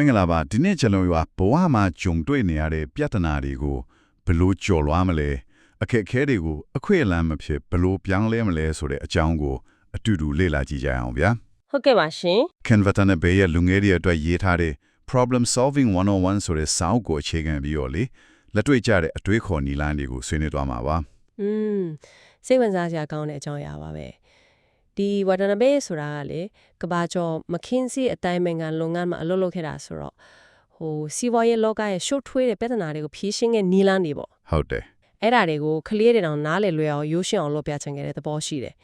မင်္ဂလာပါဒီနေ့ကျွန်တော်တို့ကဘဝမှာဂျုံတွေ့နေရတဲ့ပြဿနာတွေကိုဘယ်လို့ကျော်လွှားမလဲအခက်အခဲတွေကိုအခွင့်အလမ်းမဖြစ်ဘယ်လို့ပြောင်းလဲမလဲဆိုတဲ့အကြောင်းကိုအတူတူလေ့လာကြည့်ကြအောင်ဗျာဟုတ်ကဲ့ပါရှင် Ken Watanabe ရဲ့လူငယ်တွေအတွက်ရေးထားတဲ့ Problem Solving 101ဆိုတဲ့စာအုပ်ကိုအခြေခံပြီးတော့လေလက်တွေ့ကျတဲ့အတွေးခေါ်နည်းလမ်းတွေကိုဆွေးနွေးသွားမှာပါอืมစိတ်ဝင်စားစရာကောင်းတဲ့အကြောင်းအရာပါပဲ ဒီဝါဒနာဘေးဆိုတာကလေကဘာကျော်မခင်းစီအတိုင်းနိုင်ငံလုပ်ငန်းမှာအလုပ်လုပ်ခဲ့တာဆိုတော့ဟိုစီးပွားရေးလောကရဲ့ရှုပ်ထွေးတဲ့ပြဿနာတွေကိုဖြေရှင်းတဲ့နည်းလမ်းတွေပေါ့ဟုတ်တယ်အဲ့ဒါတွေကိုကလေးတွေတောင်နားလည်လွယ်အောင်ရိုးရှင်းအောင်လုပ်ပြချင်ခဲ့တဲ့သဘောရှိတယ်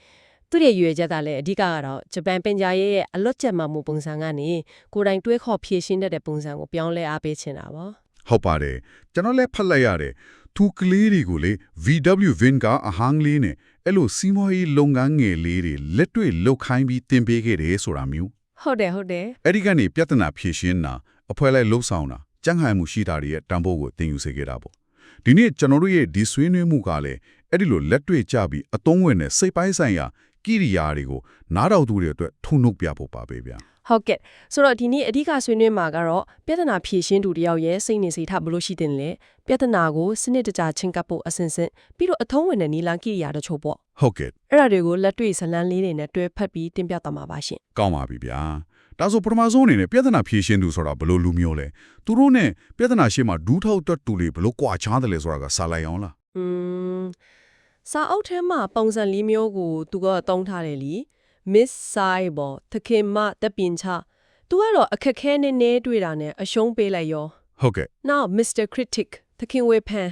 သူရဲ့ရွေချက်ကလည်းအဓိကကတော့ဂျပန်ပင်ကြားရေးရဲ့အလွတ်ကျက်မှမှုပုံစံကနေကိုယ်တိုင်တွေးခေါ်ဖြေရှင်းတတ်တဲ့ပုံစံကိုပြောင်းလဲအားပေးချင်တာပေါ့ဟုတ်ပါတယ်ကျွန်တော်လည်းဖတ်လိုက်ရတယ်သူကလေးတွေကိုလေ VW Vin ကအဟန်းလေးနဲ့ အဲ့လိုစီးပွားရေးလုပ်ငန်းငယ်လေးတွေလက်တွေ့လုပ်ခိုင်းပြီးတင်ပေးခဲ့တယ်ဆိုတာမျိုးဟုတ်တယ်ဟုတ်တယ်အဲ့ဒီကနေပြဿနာဖြေရှင်းတာအဖွဲလိုက်လှုပ်ဆောင်တာကြံ့ခိုင်မှုရှိတာတွေရဲ့တန်ဖိုးကိုသင်ယူစေခဲ့တာပေါ့ဒီနေ့ကျွန်တော်တို့ရဲ့ဒီဆွေးနွေးမှုကလည်းအဲ့ဒီလိုလက်တွေ့ကြပြီးအသုံးဝင်တဲ့စိတ်ပိုင်းဆိုင်ရာကိရိယာတွေကိုနားတော်သူတွေအတွက်ထုံနှုတ်ပြဖို့ပါပဲဗျာ ဟုတ်ကဲ့ဆိုတော့ဒီနေ့အဓိကဆွေးနွေးမှာကတော့ပြဿနာဖြေရှင်းသူတယောက်ရဲ့စိတ်နေစိတ်ထားဘယ်လိုရှိတင်လဲပြဿနာကိုစနစ်တကျချင်းကပ်ဖို့အစဉ်စဉ်ပြီးတော့အထုံးဝင်တဲ့နီလန်ကိရိယာတချို့ပေါ့ဟုတ်ကဲ့အဲ့ဒါတွေကိုလက်တွေ့ဇလန်းလေးတွေနဲ့တွဲဖက်ပြီးတင်ပြသွားမှာပါရှင်ကောင်းပါပြီဗျာဒါဆိုပထမဆုံးအနေနဲ့ပြဿနာဖြေရှင်းသူဆိုတာဘယ်လိုလူမျိုးလဲသူတို့နဲ့ပြဿနာရှင်းမှာဒူးထောက်တက်တူတွေဘယ်လိုကြွာချားတယ်လဲဆိုတာကစာလိုက်အောင်လားอืมစာအုပ်ထဲမှာပုံစံလေးမျိုးကိုသူကတုံးထားတယ်လी Miss Sai ဘောသခင်မတပင်ချသူကတော့အခက်ခဲနဲ့နဲတွေ့တာနဲ့အရှုံးပေးလိုက်ရောဟုတ်ကဲ့ Now Mr Critic သခင်ဝေဖန်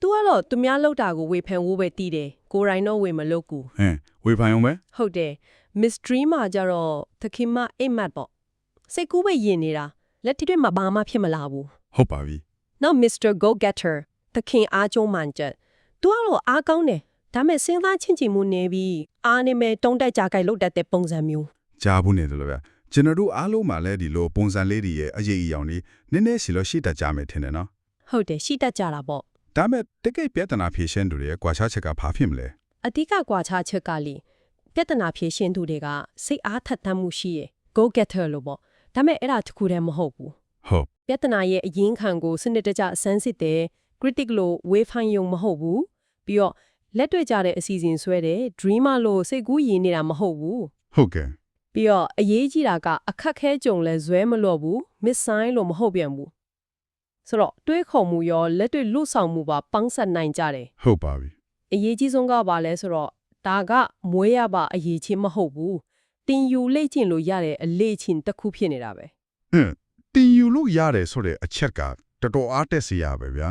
သူကတော့သူများလောက်တာကိုဝေဖန်ဖို့ပဲတည်တယ်ကိုရိုင်းတော့ဝေမလုပ်ကူဟမ်ဝေဖန်အောင်ပဲဟုတ်တယ် Miss Dream မှာကြတော့သခင်မအိမ်မက်ပေါ့စိတ်ကူးပဲယင်နေတာလက်ထိတွေ့မှာဘာမှဖြစ်မလာဘူးဟုတ်ပါပြီ Now Mr Go Getter သခင်အားကျုံးမှန်ချက်သူကတော့အားကောင်းတယ် ဒါပေမဲ့စဉ်းစားချင်းချင်မှုနေပြီးအားနေမဲ့တုံးတက်ကြကြိုက်လုတ်တတ်တဲ့ပုံစံမျိုးကြားဘူးနေတယ်လို့ဗျာကျွန်တော်တို့အားလုံးမှာလည်းဒီလိုပုံစံလေးတွေရဲ့အရေးအယောင်လေးနည်းနည်းစီလို့ရှိတတ်ကြမယ်ထင်တယ်နော်ဟုတ်တယ်ရှိတတ်ကြတာပေါ့ဒါမဲ့တကယ်ပြဿနာဖြေရှင်းသူတွေရဲ့ကြွာချချက်ကဘာဖြစ်မလဲအဓိကကွာခြားချက်ကလေပြဿနာဖြေရှင်းသူတွေကစိတ်အားထက်သန်မှုရှိရယ် go getter လို့ပေါ့ဒါပေမဲ့အဲ့ဒါတစ်ခုတည်းမဟုတ်ဘူးဟုတ်ပြဿနာရဲ့အရင်းခံကိုစနစ်တကျစမ်းစစ်တယ် critic လို့ wave ဟန်ယုံမဟုတ်ဘူးပြီးတော့ လက်တွေ့ကြတဲ့အစီအစဉ်ဆွဲတယ် dreamer လို့စိတ်ကူးရည်နေတာမဟုတ်ဘူးဟုတ်ကဲ့ပြီးတော့အရေးကြီးတာကအခက်ခဲကြုံလဲဇွဲမလော့ဘူး miss sign လို့မဟုတ်ပြန်ဘူးဆိုတော့တွေးခေါ်မှုရောလက်တွေ့လွတ်ဆောင်မှုပါပေါင်းစပ်နိုင်ကြတယ်ဟုတ်ပါပြီအရေးကြီးဆုံးကဘာလဲဆိုတော့ဒါကမွေးရပါအရေးချင်းမဟုတ်ဘူးတင်ယူလေ့ကျင့်လို့ရတဲ့အလေ့ချင်းတစ်ခုဖြစ်နေတာပဲဟင်းတင်ယူလို့ရတယ်ဆိုတဲ့အချက်ကတော်တော်အားတက်စရာပဲဗျာ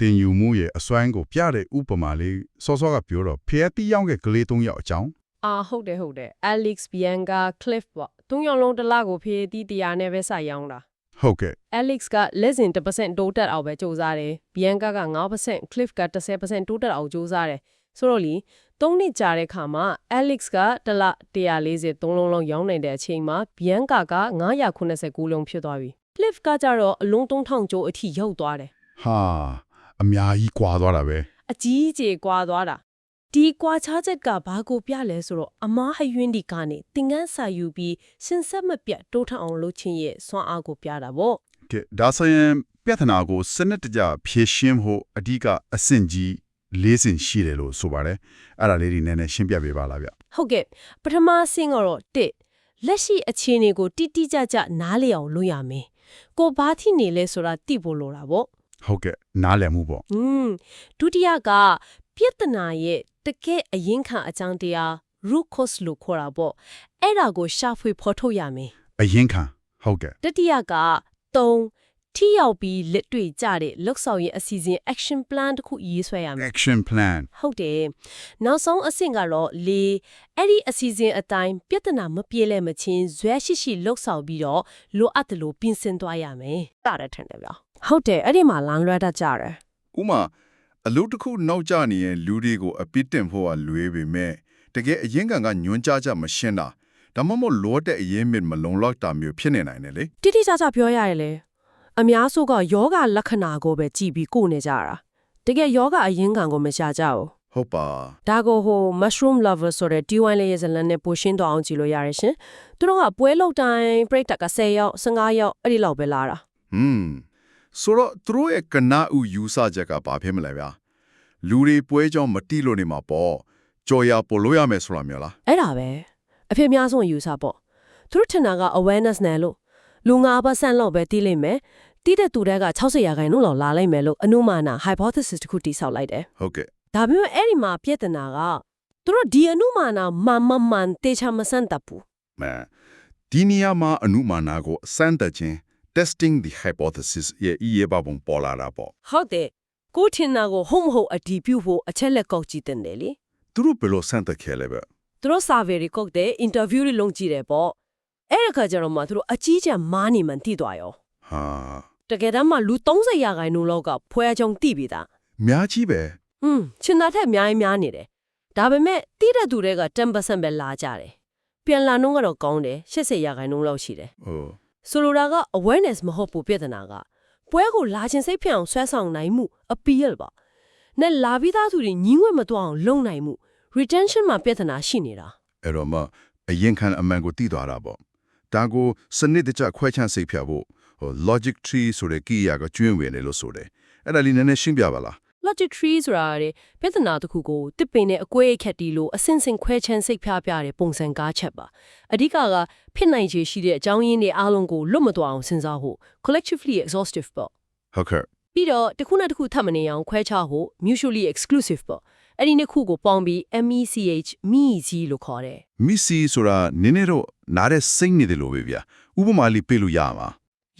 တင်ယူမှုရဲ့အစွမ်းကိုပြတဲ့ဥပမာလေးစောစောကပြောတော့ဖျက်တီးရောက်တဲ့ကလေး၃ယောက်အကြောင်းအာဟုတ်တယ်ဟုတ်တယ် Alex Bianca Cliff ပေါ့သုံးယောက်လုံးတစ်လားကိုဖြည့်တီးတရားနဲ့ပဲစိုက်ရောင်းတာဟုတ်ကဲ့ Alex က less than 1%တိုးတက်အောင်ပဲစူးစမ်းတယ် Bianca က9% Cliff က10%တိုးတက်အောင်စူးစမ်းတယ်ဆိုတော့လီ၃နှစ်ကြာတဲ့ခါမှာ Alex ကတစ်လ140သုံးလုံးလုံးရောင်းနိုင်တဲ့အချိန်မှာ Bianca က989လုံးဖြစ်သွားပြီ Cliff ကကြတော့အလုံး3000ကျိုးအထိရောက်သွားတယ်ဟာ အများကြီးကွာသွားတာပဲအကြီးအကျယ်ကွာသွားတာဒီကွာခြားချက်ကဘာကိုပြလဲဆိုတော့အမားဟယွင်းဒီကနေသင်ငန်းစာယူပြီးစဉ်ဆက်မပြတ်တိုးထအောင်လုပ်ခြင်းရဲ့စွမ်းအားကိုပြတာပေါ့ကဲဒါဆိုရင်ပြဿနာကိုစနစ်တကျဖြေရှင်းဖို့အဓိကအဆင့်ကြီး၄ဆင့်ရှိတယ်လို့ဆိုပါတယ်အဲ့ဒါလေးတွေနည်းနည်းရှင်းပြပေးပါလားဗျဟုတ်ကဲ့ပထမဆင့်ကတော့တစ်လက်ရှိအခြေအနေကိုတိတိကျကျနားလည်အောင်လုပ်ရမယ်ကိုဘာထိနေလဲဆိုတာသိဖို့လိုတာပေါ့ ဟုတ်ကဲ့နားလည်မှုပေါ့อืมဒုတိယကပြဿနာရဲ့တကယ်အရင်ခံအကြောင်းတရား root cause လို့ခေါ်တာပေါ့အဲ့ဒါကိုရှာဖွေဖော်ထုတ်ရမယ်အရင်ခံဟုတ်ကဲ့တတိယက3ထိရောက်ပြီးလက်တွေ့ကြတဲ့လောက်ဆောင်ရဲ့အစီအစဉ် action plan တစ်ခုရေးဆွဲရမယ် action plan ဟုတ်တယ်နောက်ဆုံးအဆင့်ကတော့လေအဲ့ဒီအစီအစဉ်အတိုင်းပြဿနာမပြေလည်မချင်းဇွဲရှိရှိလှုပ်ဆောင်ပြီးတော့လိုအပ်တယ်လို့ပြင်ဆင်သွားရမယ်တရထန်တယ်ဗျ ဟုတ်တယ်အဲ့ဒီမှာလမ်းလွှဲတတ်ကြတယ်ဥမာအလုပ်တစ်ခုနောက်ကျနေရင်လူတွေကိုအပစ်တင်ဖို့ကလွေးပေမဲ့တကယ်အရင်ကကညွန်ကြားကြမရှင်းတာဒါမှမဟုတ်လောတဲ့အရင်မြစ်မလုံလောက်တာမျိုးဖြစ်နေနိုင်တယ်လေတိတိကျကျပြောရရင်လေအများစုကယောဂလက္ခဏာကိုပဲကြည်ပြီးကိုနေကြတာတကယ်ယောဂအရင်ခံကိုမရှာကြဘူးဟုတ်ပါဒါကိုဟို mushroom lover ဆိုတဲ့ D1 လေးရဲ့ဇာတ်လမ်းနဲ့ပိုရှင်းတော့အောင်ကြည့်လို့ရတယ်ရှင်သူတို့ကပွဲလောက်တိုင်းပြိတ္တက10ယောက်15ယောက်အဲ့ဒီလောက်ပဲလာတာဟွန်း ဆိုတော့သူတို့ရဲ့ကနာဥယူဆချက်ကဘာဖြစ်မလဲဗျာလူတွေပွဲကြောင့်မတိလို့နေမှာပေါ့ကြော်ရပို့လို့ရမယ်ဆိုတာမျိုးလားအဲ့ဒါပဲအဖြစ်အများဆုံးယူဆပေါ့သူတို့ထင်တာက awareness နဲ့လို့လူ9%လောက်ပဲတီးလိမ့်မယ်တီးတဲ့သူတွေက60ရာခိုင်နှုန်းလောက်လာလိမ့်မယ်လို့အနုမာန hypothesis တစ်ခုတိဆောက်လိုက်တယ်ဟုတ်ကဲ့ဒါပေမဲ့အဲ့ဒီမှာပြဿနာကသူတို့ဒီအနုမာနမှန်မှန်မှန်တေချာမစန်တပ်ဘူးမဲဒီနေရာမှာအနုမာနာကိုစမ်းသပ်ခြင်း testing the hypothesis ရဲ့အရေးပါပုံပေါ်လာတာပေါ့ဟုတ်တယ်ကိုထင်တာကိုဟုတ်မဟုတ်အတီးပြုတ်ဖို့အချက်လက်ကောက်ကြည့်တယ်လေသူတို့ဘယ်လိုစမ်းသပ်ခဲ့လဲပဲသူတို့ survey တွေကောက်တယ် interview တွေလုပ်ကြည့်တယ်ပေါ့အဲ့ဒီခါကျတော့မှသူတို့အကြီးကျယ်မားနေမှန်တိသွားရောဟာတကယ်တမ်းမှလူ30ရာခိုင်နှုန်းလောက်ကဖွဲအကြောင်းတိပြီးသားများကြီးပဲဟွန်းချင်တာထက်အများကြီးများနေတယ်ဒါပေမဲ့တိတဲ့သူတွေက10%ပဲလာကြတယ်ပြန်လာနှုန်းကတော့ကောင်းတယ်80ရာခိုင်နှုန်းလောက်ရှိတယ်ဟို ဆိုလိုတာက awareness မဟုတ်ဘူးပြဿနာကပွဲကိုလာခြင်းစိတ်ဖြစ်အောင်ဆွဲဆောင်နိုင်မှု appeal ပါနဲ့လာပြီးသားသူတွေညီငွေ့မသွားအောင်လုပ်နိုင်မှု retention မှာပြဿနာရှိနေတာအဲ့တော့မှအရင်ခံအမှန်ကိုသိသွားတာပေါ့ဒါကိုစနစ်တကျခွဲခြမ်းစိတ်ဖြတ်ဖို့ဟို logic tree ဆိုတဲ့ကိရိယာကကျွင်းဝင်တယ်လို့ဆိုတယ်အဲ့ဒါလေးနည်းနည်းရှင်းပြပါလား logic tree ဆိုတာတဲ့ပြဿနာတစ်ခုကိုတစ်ပင်နဲ့အကွဲအခက်တီလို့အစင်စင်ခွဲချမ်းစိတ်ဖြားပြတဲ့ပုံစံကားချက်ပါအဓိကကဖြစ်နိုင်ခြေရှိတဲ့အကြောင်းရင်းတွေအားလုံးကိုလွတ်မသွားအောင်စဉ်းစားဖို့ collectively exhaustive ပေါ့ဟုတ်ကဲ့ပြီးတော့တစ်ခုနဲ့တစ်ခုထပ်မနေအောင်ခွဲခြားဖို့ mutually exclusive ပေါ့အဲ့ဒီနှစ်ခုကိုပေါင်းပြီး MECH MEC လို့ခေါ်တယ်မီစီဆိုတာနည်းနည်းတော့နားတဲ့စိတ်နေတယ်လို့ပဲဗျာဥပမာလေးပေးလို့ရမှာ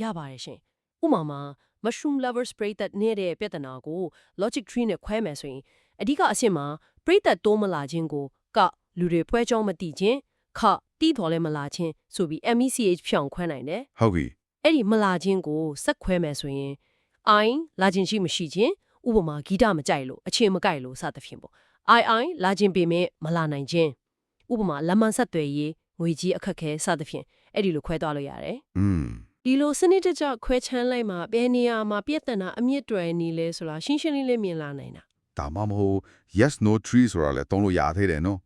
ရပါတယ်ရှင်ဥပမာမှာ mushroom lover spray တက်နေတဲ့ပြဿနာကို logic tree နဲ့ခွဲမယ်ဆိုရင်အဓိကအဆင့်မှာပရိသတ်တိုးမလာခြင်းကိုကလူတွေဖွဲကြောင်းမတိခြင်းခတီးတော်လည်းမလာခြင်းဆိုပြီး MECH ဖြောင်းခွဲနိုင်တယ်ဟုတ်ပြီအဲ့ဒီမလာခြင်းကိုစက်ခွဲမယ်ဆိုရင် I လာခြင်းရှိမရှိခြင်းဥပမာဂီတမကြိုက်လို့အချင်းမကြိုက်လို့စသဖြင့်ပေါ့ I I လာခြင်းပေမဲ့မလာနိုင်ခြင်းဥပမာလက်မဆက်သွယ်ရေးငွေကြီးအခက်ခဲစသဖြင့်အဲ့ဒီလိုခွဲသွားလို့ရတယ်อืม ဒီလိုစနစ်တကျခွဲချမ်းလိုက်မှာဘယ်နေရာမှာပြဿနာအမြင့်တွယ်နေလဲဆိုတာရှင်းရှင်းလေးလေးမြင်လာနိုင်တာဒါမှမဟုတ် yes no tree ဆိုတာလည်းတုံးလို့ရသေးတယ်နော်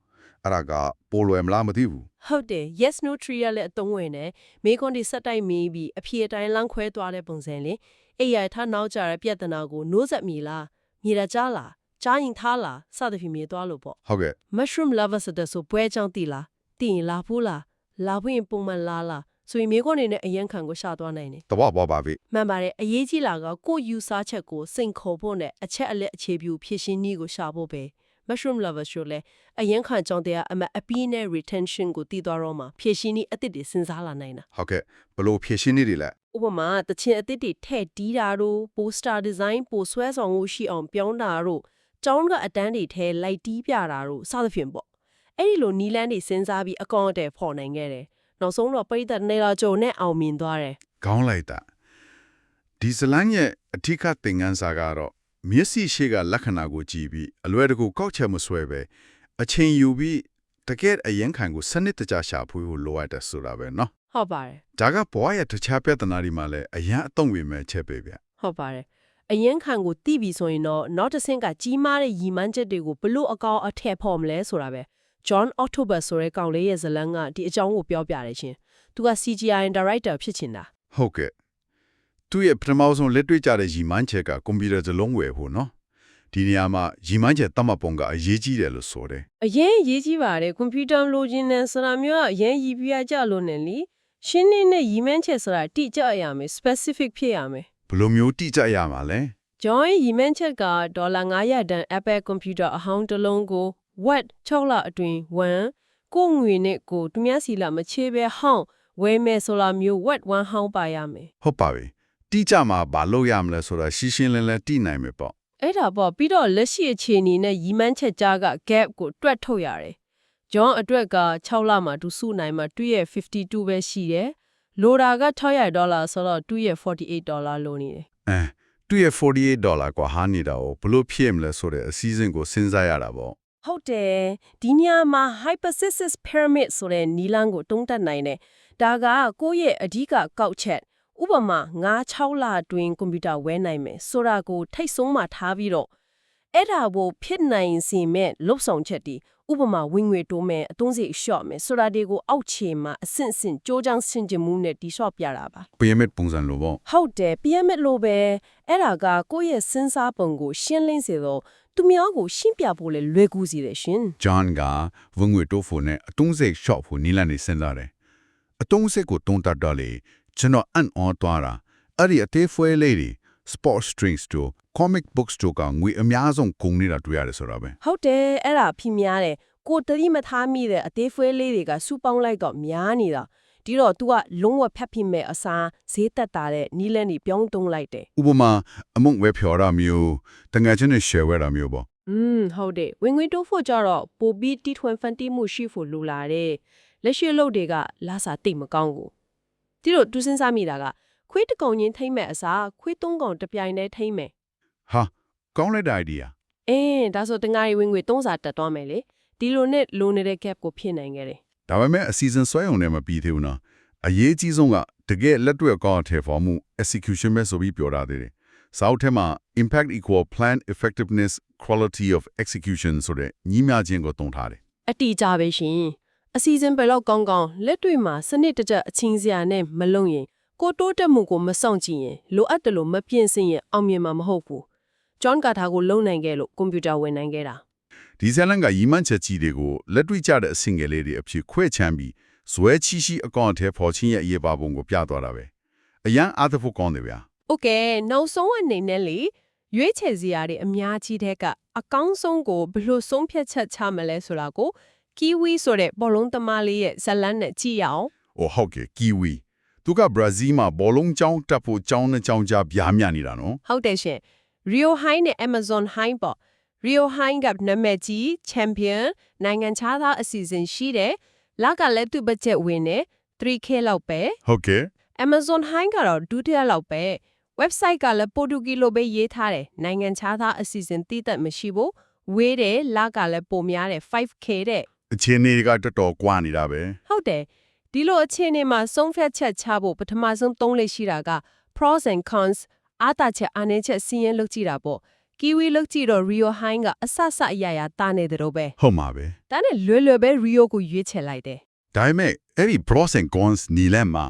အဲ့ဒါကပိုလွယ်မလားမသိဘူးဟုတ်တယ် yes no tree ရလည်းအသုံးဝင်တယ်မေကွန်ဒီစက်တိုက်မီးပြီးအဖြေအတိုင်းလမ်းခွဲသွားတဲ့ပုံစံလေအဲ့ရထားနောက်ကြတဲ့ပြဿနာကိုနိုးဆက်မီလားမြေရကြလားကြားရင်ထားလားစသဖြင့်မြေသွားလို့ပေါ့ဟုတ်ကဲ့ mushroom lover ဆိုတဲ့ဆိုပွဲချောင်းတီလားတီရင်လာဖို့လားလာဖို့ရင်ပုံမှန်လားလား ဆိုရင်မေကွန်နေနဲ့အရန်ခံကိုရှာသွားနိုင်တယ်တဘောပေါ်ပါပြီမှန်ပါတယ်အရေးကြီးလာကကိုယူဆချက်ကိုစိန်ခေါ်ဖို့နဲ့အချက်အလက်အခြေပြုဖြည့်ရှင်းနည်းကိုရှာဖို့ပဲ mushroom lovers တို့လည်းအရင်ခံကြောင်းတရားအမတ်အပီးနဲ့ retention ကိုတည်သွားတော့မှဖြည့်ရှင်းနည်းအသစ်တွေစဉ်းစားလာနိုင်တာဟုတ်ကဲ့ဘလို့ဖြည့်ရှင်းနေတယ်လဲဥပမာတချင်အသစ်တွေထည့်တီးတာတို့ poster design ပိုဆွဲဆောင်မှုရှိအောင်ပြောင်းတာတို့ကျောင်းကအတန်းတွေထဲလိုက်တီးပြတာတို့စသဖြင့်ပေါ့အဲ့ဒီလိုနီလန်းတွေစဉ်းစားပြီးအကောင့်အတဲဖော်နိုင်ခဲ့တယ် နောက်ဆုံးတော့ပိတ်သက်နေလာကြုံနဲ့အောင်မြင်သွားတယ် ခေါင်းလိုက်တာဒီဇလန်ရဲ့အထက်ကသင်ခန်းစာကတော့မျက်စိရှိကလက္ခဏာကိုကြည့်ပြီးအလွယ်တကူကောက်ချက်မဆွဲပဲအချိန်ယူပြီးတကယ်အရင်ခံကိုစနစ်တကျရှာဖွေဖို့လိုအပ်တယ်ဆိုတာပဲเนาะ ဟုတ်ပါတယ် ဒါကဘဝရဲ့တခြားပြဿနာတွေမှာလည်းအရင်အသုံးဝင်မဲ့ချက်ပဲဗျ ဟုတ်ပါတယ်အရင်ခံကိုတီးပြီဆိုရင်တော့နောက်တစ်ဆင့်ကကြီးမားတဲ့ရီမန်းချက်တွေကိုဘလို့အကောင့်အထက်ဖော်မလဲဆိုတာပဲ John October ဆိုတဲ့ကောင်လေးရဲ့ဇလန်းကဒီအကြောင်းကိုပြောပြတယ်ရှင်။သူက CGI director ဖြစ်ချင်တာ။ဟုတ်ကဲ့။သူ့ရဲ့ပထမဆုံးလက်တွေ့ကျတဲ့ရီမန်းချက်ကကွန်ပျူတာဇလုံးဝယ်ဖို့နော်။ဒီနေရာမှာရီမန်းချက်တတ်မှတ်ပုံကအရေးကြီးတယ်လို့ဆိုတယ်။အရင်ရေးကြီးပါတယ်ကွန်ပျူတာလိုချင်တဲ့စရာမျိုးကအရင်ရည်ပြကြလို့နဲ့လीရှင်းနေတဲ့ရီမန်းချက်ဆိုတာတိကျရမယ် specific ဖြစ်ရမယ်။ဘယ်လိုမျိုးတိကျရမှာလဲ။ John ရီမန်းချက်ကဒေါ်လာ900တန် Apple Computer အဟောင်းတစ်လုံးကို Watt 6လအတွင်း1ကိုငွေနဲ့ကိုသူများစီလာမချေပဲဟောင်းဝယ်မယ်ဆိုလာမျိုး Watt 1ဟောင်းပါရမယ် ဟုတ်ပါပြီတိကျမှာဘာလို့ရမလဲဆိုတာရှင်းရှင်းလင်းလင်းတိနိုင်မယ်ပေါ့ အဲ့ဒါပေါ့ပြီးတော့လက်ရှိအခြေအနေနဲ့ရီမန်းချက်ကြားက gap ကိုတွက်ထုတ်ရတယ်။ John အတွက်က6လမှာသူစုနိုင်မှာသူ့ရဲ့52ပဲရှိတယ်။လိုတာက600ဒေါ်လာဆိုတော့သူ့ရဲ့48ဒေါ်လာလိုနေတယ် အဲသူရဲ့48ဒေါ်လာกว่าဟာနေတာကိုဘလို့ဖြစ်မလဲဆိုတဲ့အစည်းအဝေးကိုစဉ်းစားရတာပေါ့ ။ ဟုတ်တယ်။ဒီညမှာ hypothesis pyramid ဆိုတဲ့နီလန်းကိုတုံးတက်နိုင်တယ်။ဒါကကိုယ့်ရဲ့အဓိကကောက်ချက်ဥပမာ9 6လအတွင်းကွန်ပျူတာဝဲနိုင်မယ်ဆိုတာကိုထိတ်ဆုံးမှထားပြီးတော့အဲ့ဒါကိုဖြစ်နိုင်စေမဲ့လှုပ်ဆောင်ချက်ဒီဥပမာဝင်ငွေတိုးမဲ့အသုံးစရိတ်လျှော့မယ်ဆိုတာတွေကိုအောက်ခြေမှာအဆင့်ဆင့်ကြိုးချောင်းဆင်ခြင်မှုနဲ့တိဆော့ပြတာပါ pyramid ပုံစံလိုပေါ့ဟုတ်တယ် PMS လို့ပဲအဲ့ဒါကကိုယ့်ရဲ့စဉ်းစားပုံကိုရှင်းလင်းစေတော့ သူများကိုရှင်းပြဖို့လေလွယ်ကူစေတယ်ရှင် John ကဝင်ငွေတိုးဖို့နဲ့အတုံးစိတ် shop ဖို့နီးလန်းနေစဉ်းစားတယ်အတုံးစိတ်ကိုတုံးတတ်တော့လေကျွန်တော်အန်အော်သွားတာအဲ့ဒီအသေးဖွဲလေးတွေ sport strings တို့ comic books တို့ကငွေအများဆုံးကုန်နေတာတွေ့ရတယ်ဆိုတော့ပဲဟုတ်တယ်အဲ့ဒါဖိများတယ်ကိုတတိမထားမိတဲ့အသေးဖွဲလေးတွေကစူပေါင်းလိုက်တော့များနေတာ ဒီတော့ तू ကလုံးဝဖက်ဖိမဲ့အစားဈေးတက်တာတဲ့နီးလန်းနေပြောင်းတုံးလိုက်တယ် ဥပမာအမုံဝဲဖြော်တာမျိုးတငယ်ချင်းနဲ့ share ဝဲတာမျိုးပေါ့ อืมဟုတ်တယ်ဝင်ငွေတိုးဖို့ကြတော့ပိုပြီးတီထွင်ဖန်တီးမှုရှိဖို့လိုလာတယ်လက်ရှိလုပ်တွေကလာစာတိတ်မကောင်းဘူးဒီတော့သူစဉ်းစားမိတာကခွေးတစ်ကောင်ချင်းထိမ့်မဲ့အစားခွေးသုံးကောင်တစ်ပြိုင်တည်းထိမ့်မယ် ဟာကောင်းလိုက်တဲ့ idea အင်းဒါဆိုတငါရီဝင်ငွေသုံးစာတက်သွားမယ်လေဒီလိုနဲ့လိုနေတဲ့ gap ကိုဖြည့်နိုင်ခဲ့တယ် ဒါပေမဲ့အစီအစဉ်ဆွဲုံနဲ့မပြီးသေးဘူးနော်အရေးကြီးဆုံးကတကယ်လက်တွေ့ကောင်းတဲ့ form မှု execution ပဲဆိုပြီးပြောတာသေးတယ်စာအုပ်ထဲမှာ impact equal plan effectiveness quality of execution ဆိုတဲ့ညီမျှခြင်းကိုသုံးထားတယ်အတီကြပဲရှင်အစီအစဉ်ဘယ်လောက်ကောင်းကောင်းလက်တွေ့မှာစနစ်တကျအချင်းစရာနဲ့မလုံရင်ကိုတိုးတက်မှုကိုမဆောင်ကြည့်ရင်လိုအပ်တယ်လို့မပြင့်စင်ရင်အောင်မြင်မှာမဟုတ်ဘူးဂျွန်ကာတာကိုလုံနိုင်ခဲ့လို့ကွန်ပျူတာဝင်နိုင်ခဲ့တာ ဒီဇလန်ကရီမန်ချက်ကြီးတွေကိုလက်တွေ့ကျတဲ့အဆင့်ငယ်လေးတွေအဖြစ်ခွဲချမ်းပြီးဇွဲချီရှိအကောင့်ထဲပေါ်ချင်းရဲ့အရေးပါပုံကိုပြသွားတာပဲအရန်အားသဖို့ကောင်းတယ်ဗျာ โอเคနောက်ဆုံးအနေနဲ့လေရွေးချယ်စရာတွေအများကြီးတဲ့ကအကောင်းဆုံးကိုဘယ်လိုဆုံးဖြတ်ချက်ချမလဲဆိုတာကိုကီဝီဆိုတဲ့ဘောလုံးသမားလေးရဲ့ဇတ်လန်းနဲ့ကြည့်ရအောင် ။အိုဟုတ်ကဲ့ကီဝီသူကဘရာဇီးမှာဘောလုံးကျောင်းတက်ဖို့ကျောင်းနဲ့ကျောင်းကြားပြားမြနေတာနော် ဟုတ်တယ်ရှင် Rio High နဲ့ Amazon High ပေါ့ Rio High ကနာမည်ကြီး Champion နိုင်ငံခြားသားအစီအစဉ်ရှိတယ်လကလည်းသူ့ဘတ်ဂျက်ဝင်နေ 3k လောက်ပဲ။ဟုတ်ကဲ့ Amazon High ကတော့ဒုတိယလောက်ပဲ website ကလည်းပိုတူဂီလိုပဲရေးထားတယ်နိုင်ငံခြားသားအစီအစဉ်တည်သက်မရှိဘူးဝေးတယ်လကလည်းပိုများတယ် 5k တဲ့အခြေအနေကတော်တော်ကွာနေတာပဲဟုတ်တယ်ဒီလိုအခြေအနေမှာဆုံးဖြတ်ချက်ချဖို့ပထမဆုံးသုံးလေးရှိတာက pros and cons အားတာချက်အားနည်းချက်စီးရင်လုပ်ကြည့်တာပေါ့ kiwi လုပ်ကြည့်တော့ rio high ကအဆဆအရာရာတာနေတယ်တော့ပဲ။ဟုတ်မှာပဲဒါနဲ့လွယ်လွယ်ပဲ rio ကိုရွေးချယ်လိုက်တယ်။ဒါပေမဲ့အဲ့ဒီ pros and cons နီလန်မှာ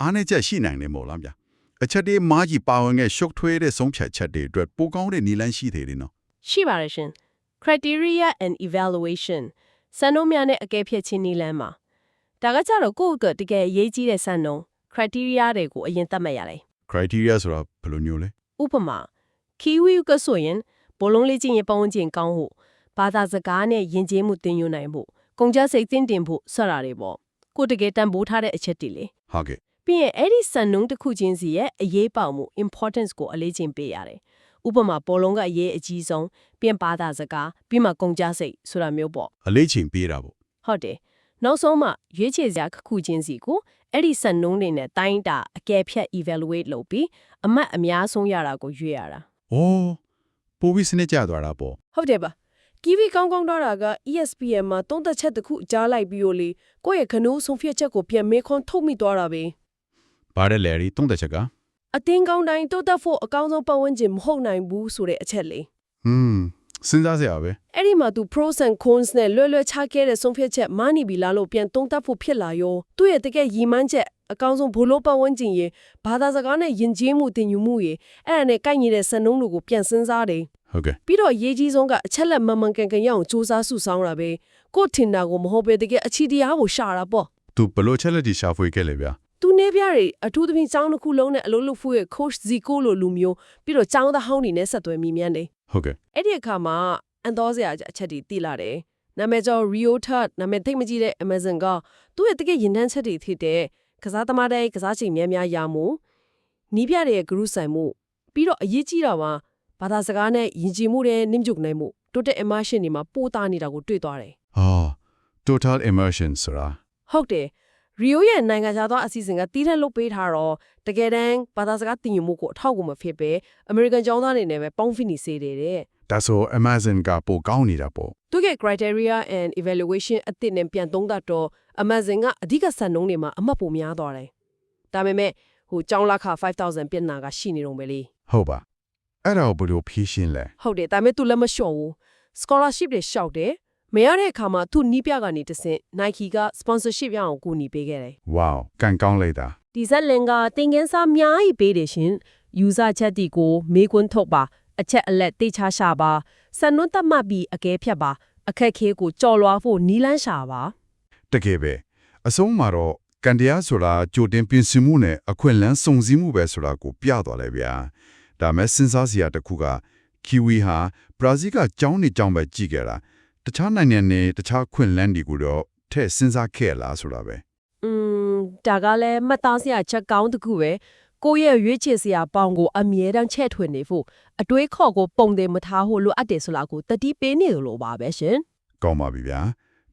အားနည်းချက်ရှိနိုင်တယ်မို့လားဗျာ။အချက်တွေမားကြီးပါဝင်တဲ့ရှုပ်ထွေးတဲ့ဆုံးဖြတ်ချက်တွေအတွက်ပိုကောင်းတဲ့နီလန်ရှိသေးတယ်နော်ရှိပါတယ်ရှင် criteria and evaluation စံနှုန်းများနဲ့အကဲဖြတ်ခြင်းနည်းလမ်းမှာဒါကကြတော့ကိုယ့်ကတကယ်အရေးကြီးတဲ့စံနှုန်း criteria တွေကိုအရင်သတ်မှတ်ရတယ်။ criteria ဆိုတာဘယ်လိုမျိုးလဲဥပမာ kiwi ကဆိုရင်ဘောလုံးလေးချင်းရပောင်းချင်းကောင်းဖို့ဘာသာစကားနဲ့ယဉ်ကျေးမှုသင်ယူနိုင်ဖို့ကုန်ကြစိတ်သင်တင်ဖို့စတာတွေပေါ့ကိုတကယ်တန်ဖိုးထားတဲ့အချက်တွေလေ။ဟုတ်ကဲ့ပြီးရင်အဲ့ဒီစံနှုန်းတစ်ခုချင်းစီရဲ့အရေးပေါက်မှု importance ကိုအလေးချိန်ပေးရတယ်ဥပမာဘောလုံးကအရေးအကြီးဆုံးပြင်ဘာသာစကားပြီးမှကုန်ကြစိတ်ဆိုတာမျိုးပေါ့အလေးချိန်ပေးတာပေါ့ဟုတ်တယ်နောက်ဆုံးမှရွေးချယ်စရာတစ်ခုချင်းစီကိုအဲ့ဒီစံနှုန်းတွေနဲ့တိုင်းတာအကဲဖြတ် evaluate လုပ်ပြီးအမှတ်အများဆုံးရတာကိုရွေးရတာ။ အော်ပိုပြီးစနစ်ကျသွားတာပေါ့ဟုတ်တယ်ပါကီဗီကောင်းကောင်းတော့တာက ESPN မှာသုံးသက်ချက်တစ်ခုကြားလိုက်ပြီးလို့လေကိုယ့်ရဲ့ခနိုးဆုံးဖြတ်ချက်ကိုပြန်မေးခွန်းထုတ်မိသွားတာပဲ။ဘာတဲ့လဲရီတုံးတဲ့ချက်ကအတင်းကောင်းတိုင်းတိုးတက်ဖို့အကောင်းဆုံးပတ်ဝန်းကျင်မဟုတ်နိုင်ဘူးဆိုတဲ့အချက်လေဟွန်းစဉ်းစားစရာပဲအဲ့ဒီမှာသူ pros and cons နဲ့လွယ်လွယ်ချခဲ့တဲ့ဆုံးဖြတ်ချက်မနီပြီလားလို့ပြန်သုံးသပ်ဖို့ဖြစ်လာရောသူ့ရဲ့တကယ်ရည်မှန်းချက် အကောင်းဆုံးဘလို့ပတ်ဝန်းကျင်ရေဘာသာစကားနဲ့ယဉ်ကျေးမှုတင်ယူမှုရေအဲ့ဒါနဲ့ကိုက်ညီတဲ့စံနှုန်းတွေကိုပြန်စဉ်းစားတယ်ဟုတ်ကဲ့ပြီးတော့အရေးကြီးဆုံးကအချက်လက်မှန်မှန်ကန်ကန်ရအောင်စူးစမ်းစုဆောင်းတာပဲကိုယ့်ထင်တာကိုမဟုတ်ပဲတကယ်အချီတရားကိုရှာတာပေါ့သူဘလို့ချက်လက်တီရှာဖွေခဲ့လေဗျာသူနေပြတွေအထူးသဖြင့်ကျောင်းတစ်ခုလုံးနဲ့အလုပ်လုပ်ဖို့ရဲ့ coach Zico လိုလူမျိုးပြီးတော့ကျောင်းသားဟောင်းတွေနဲ့ဆက်သွယ်မိမြန်တယ်ဟုတ်ကဲ့အဲ့ဒီအခါမှာအန်တော်စရာအချက်တွေသိလာတယ်နာမည်ကျော် Rio Tut နာမည်သိပ်မကြီးတဲ့ Amazon ကသူ့ရဲ့တကယ်ရင်တန်းချက်တွေဖြစ်တဲ့ ကစားသမားတွေကစားချိန်များများရမှုနီးပြတဲ့ group ဆိုင်မှုပြီးတော့အရေးကြီးတာကဘာသာစကားနဲ့ယဉ်ကျေးမှုတွေနင်းမြုပ်နိုင်မှု total immersion တွေမှာပို့တာနေတာကိုတွေ့သွားတယ်အော် total immersion ဆိုတာဟုတ်တယ်ရီယိုရဲ့နိုင်ငံခြားသားအစီအစဉ်ကတီးထက်လုပ်ပေးထားတော့တကယ်တမ်းဘာသာစကားတင်ယူမှုကိုအထောက်အကူမဖြစ်ပဲအမေရိကန်ကျောင်းသားတွေနဲ့ပဲပေါင်းဖိနေစေတယ်တဲ့ ဒါဆို Amazon ကပိုကောင်းနေတာပေါ့သူက criteria and evaluation အသစ်နဲ့ပြန်သုံးသပ်တော့ Amazon ကအဓိကစံနှုန်းတွေမှာအမှတ်ပိုများသွားတယ်ဒါပေမဲ့ဟိုကျောင်းလက်ခ5000ပြင်နာကရှိနေတော့ပဲလေဟုတ်ပါအဲ့ဒါကိုဘယ်လိုဖြေရှင်းလဲဟုတ်တယ်ဒါပေမဲ့ तू လည်းမလျှော့ဘူး scholarship တွေရှောက်တယ်မရတဲ့အခါမှာ तू နီးပြကနေတဆင့် Nike က sponsorship ရအောင်ကူညီပေးခဲ့တယ်ဝေါကန်ကောင်းလိုက်တာဒီဇက်လင်ကတင်ကန်းစားအများကြီးပေးတယ်ရှင်ယူဇာချက်တီကိုမေးခွန်းထုတ်ပါ အချက်အလက်တေချာရှာပါစံနှုန်းသက်မှတ်ပြီးအကဲဖြတ်ပါ အခက်ခဲကိုကြော်လွှားဖို့နီးလန်းရှာပါတကယ်ပဲအဆုံးမှာတော့ကန်တရားဆိုတာကြိုတင်ပြင်ဆင်မှုနဲ့အခွင့်အလန်းစုံစည်းမှုပဲဆိုတာကိုပြသွားလဲဗျာဒါမဲ့စဉ်းစားစရာတစ်ခုကကီဝီဟာဘရာဇီးကကြောင်းနေကြောင်းပဲကြည့်ကြတာတခြားနိုင်ငံနဲ့တခြားခွင့်လန်းတွေကိုတော့ထဲ့စဉ်းစားခဲ့လားဆိုတာပဲอืมဒါကလည်းမှတ်သားစရာချက်ကောင်းတစ်ခုပဲ ကိုယ့်ရဲ့ရွေးချယ်စရာပေါင်းကိုအမြဲတမ်းချဲ့ထွင်နေဖို့အတွေးခေါ်ကိုပုံတယ်မထားဖို့လိုအပ်တယ်ဆိုတာကိုတတိပေးနေလို့ပါပဲရှင်ကောင်းပါပြီဗျာ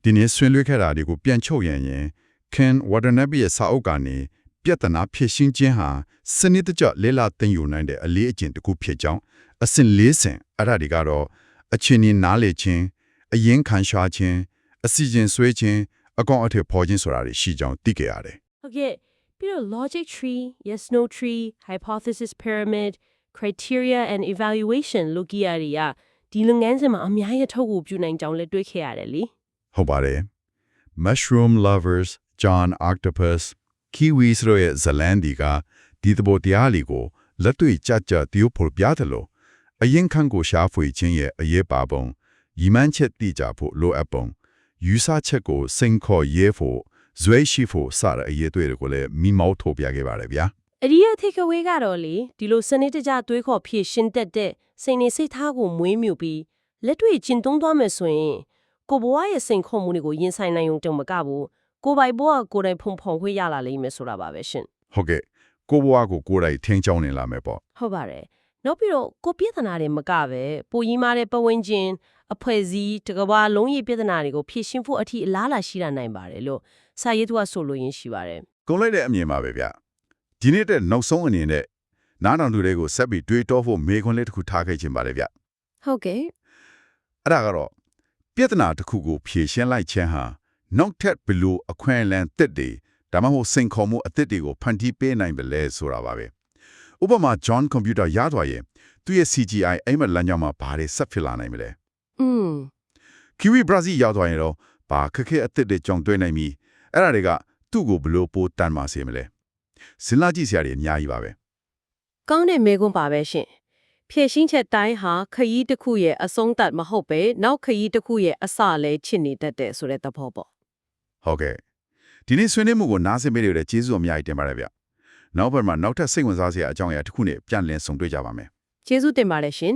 ဒီနေ့ဆွေးနွေးခဲ့တာတွေကိုပြန်ချုပ်ရင်ရင် Ken Watanabe ရဲ့စာအုပ်ကနေပြဿနာဖြေရှင်းခြင်းဟာစနစ်တကျလေ့လာသင်ယူနိုင်တဲ့အလေးအကျင့်တစ်ခုဖြစ်ကြောင်းအဆင့်၄ဆင့်အဲ့ဒါတွေကတော့အချင်းချင်းနားလေခြင်းအရင်ခံရှားခြင်းအစီအစဉ်ဆွဲခြင်းအကောင်အထည်ဖော်ခြင်းဆိုတာတွေရှိကြောင်းသိကြရတယ်ဟုတ်ကဲ့ ပြီးတော့ logic tree yes no tree hypothesis pyramid criteria and evaluation လို့ကြည့်ရရဒီလုပ်ငန်းစဉ်မှာအများကြီးအထောက်အကူပြုနိုင်ကြောင်းလည်းတွေးခဲ့ရတယ်လीဟုတ်ပါတယ် Mushroom Lovers John Octopus Kiwi ဆိုတဲ့ဇလန်ဒီကဒီသဘောတရားလေးကိုလက်တွေ့ကြကြတည်ဖို့ပြတယ်လို့အရင်ခန့်ကိုရှားဖွေခြင်းရဲ့အရေးပါပုံရီမန်းချက်တိကြဖို့လိုအပ်ပုံယူဆချက်ကိုစိန်ခေါ်ရဲဖို့ ဇွဲရှိဖို့စတဲ့အရေးတွေကိုလည်းမိမောက်ထုတ်ပြခဲ့ပါတယ်ဗျာအဒီရဲ့ take away ကတော့လေဒီလိုစနစ်တကျတွေးခေါ်ဖြည့်ရှင်းတတ်တဲ့စိတ်နေစိတ်ထားကိုမွေးမြူပြီးလက်တွေ့ကျင့်သုံးသွားမယ်ဆိုရင်ကိုဘွားရဲ့စိန်ခေါ်မှုတွေကိုရင်ဆိုင်နိုင်ုံတုံမကဘူးကိုပိုင်ဘွားကကိုယ်တိုင်ဖုံဖုံခွေးရလာလိမ့်မယ်ဆိုတာပါပဲရှင်ဟုတ်ကဲ့ကိုဘွားကိုကိုယ်တိုင်ထင်းချောင်းနေလာမယ်ပေါ့ဟုတ်ပါတယ်နောက်ပြီးတော့ကိုပြဿနာတွေမကပဲပိုကြီးမားတဲ့ပဝင်းချင်း အဖွဲ့စည်းတကဘာလုံးရည်ပြဿနာတွေကိုဖြည့်ရှင်းဖို့အထိအလားအလာရှိတာနိုင်ပါတယ်လို့စာရေးသူကဆိုလို့ရင်းရှိပါတယ်ကုန်လိုက်တဲ့အမြင်ပါပဲဗျဒီနေ့တဲ့နောက်ဆုံးအနေနဲ့နားတော်သူတွေကိုဆက်ပြီးတွေးတောဖို့မေခွန်းလေးတစ်ခုထားခဲ့ခြင်းပါတယ်ဗျဟုတ်ကဲ့အဲ့ဒါကတော့ပြဿနာတစ်ခုကိုဖြေရှင်းလိုက်ခြင်းဟာနောက်ထပ်ဘယ်လိုအခွင့်အလမ်းတစ်တွေဒါမှမဟုတ်စိန်ခေါ်မှုအသစ်တွေကိုဖန်တီးပေးနိုင်ပါလဲဆိုတာပါပဲဥပမာ John Computer ရသွားရင်သူ့ရဲ့ CGI အိမ်မက်လမ်းကြောင်းမှာဘာတွေဆက်ဖြစ်လာနိုင်မလဲ อืม Kiwi Brazil ရောက်သွားရင်တော့ဘာခက်ခဲအသစ်တွေကြုံတွေ့နိုင်ပြီအဲ့ဒါတွေကသူ့ကိုဘယ်လိုပိုတန်မာစေမလဲစဉ်းစားကြည့်စရာတွေအများကြီးပါပဲကောင်းတဲ့မေကွန်းပါပဲရှင်ဖြည့်ရှင်းချက်တိုင်းဟာခရီးတစ်ခုရဲ့အဆုံးသတ်မဟုတ်ပဲနောက်ခရီးတစ်ခုရဲ့အစလဲချစ်နေတတ်တဲ့ဆိုတဲ့သဘောပေါ့ဟုတ်ကဲ့ဒီနေ့ဆွေးနွေးမှုကိုနားဆင်ပေးတဲ့ကျေးဇူးအများကြီးတင်ပါတယ်ဗျနောက်ဘက်မှာနောက်ထပ်စိတ်ဝင်စားစရာအကြောင်းအရာတစ်ခုနဲ့ပြန်လည်ဆုံတွေ့ကြပါမယ်ကျေးဇူးတင်ပါတယ်ရှင်